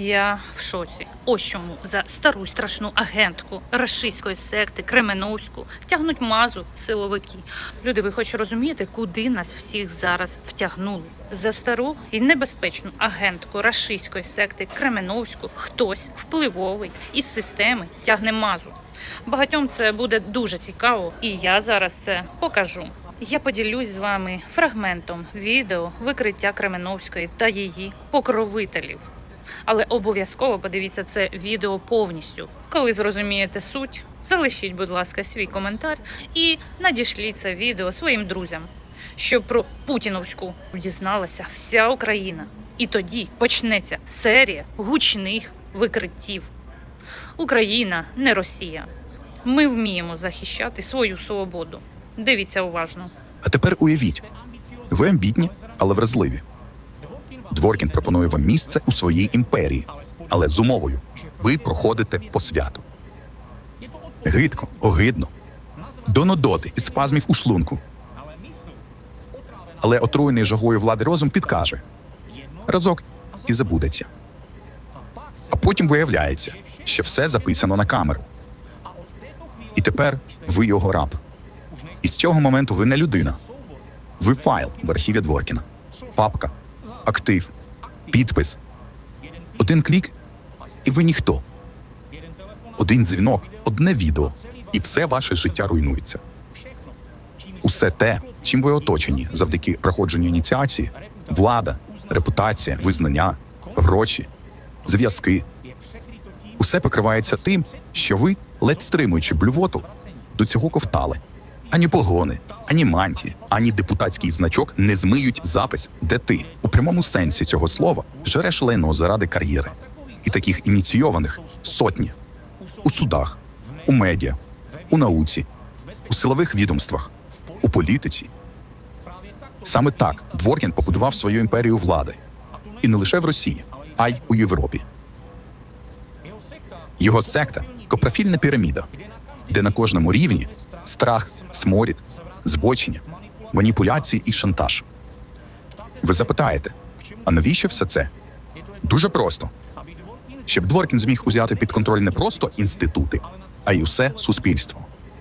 Я в шоці. Ось чому за стару страшну агентку рашистської секти Кременовську тягнуть мазу силовики. Люди, ви хоч розумієте, куди нас всіх зараз втягнули? За стару і небезпечну агентку рашистської секти Кременовську хтось впливовий із системи тягне мазу. Багатьом це буде дуже цікаво, і я зараз це покажу. Я поділюсь з вами фрагментом відео викриття Кременовської та її покровителів. Але обов'язково подивіться це відео повністю. Коли зрозумієте суть, залишіть, будь ласка, свій коментар і надішліть це відео своїм друзям, щоб про Путіновську дізналася вся Україна. І тоді почнеться серія гучних викриттів. Україна не Росія. Ми вміємо захищати свою свободу. Дивіться уважно. А тепер уявіть, ви амбітні, але вразливі. Дворкін пропонує вам місце у своїй імперії, але з умовою ви проходите по святу. Гидко, огидно, до нудоти і спазмів у шлунку. Але отруєний жагою влади розум підкаже разок і забудеться. А потім виявляється, що все записано на камеру. І тепер ви його раб. І з цього моменту ви не людина. Ви файл в архіві Дворкіна. Папка, актив, підпис. Один клік, і ви ніхто. Один дзвінок, одне відео, і все ваше життя руйнується. Усе те, чим ви оточені завдяки проходженню ініціації, влада, репутація, визнання, гроші, зв'язки. Усе покривається тим, що ви, ледь стримуючи блювоту, до цього ковтали. Ані погони, ані мантії, ані депутатський значок не змиють запис, де ти у прямому сенсі цього слова жереш лайно заради кар'єри. І таких ініційованих сотні у судах, у медіа, у науці, у силових відомствах, у політиці. Саме так Дворкін побудував свою імперію влади. І не лише в Росії, а й у Європі. Його секта копрофільна піраміда, де на кожному рівні страх, сморід, збочення, маніпуляції і шантаж. Ви запитаєте, а навіщо все це? Дуже просто. Щоб Дворкін зміг узяти під контроль не просто інститути, а й усе суспільство.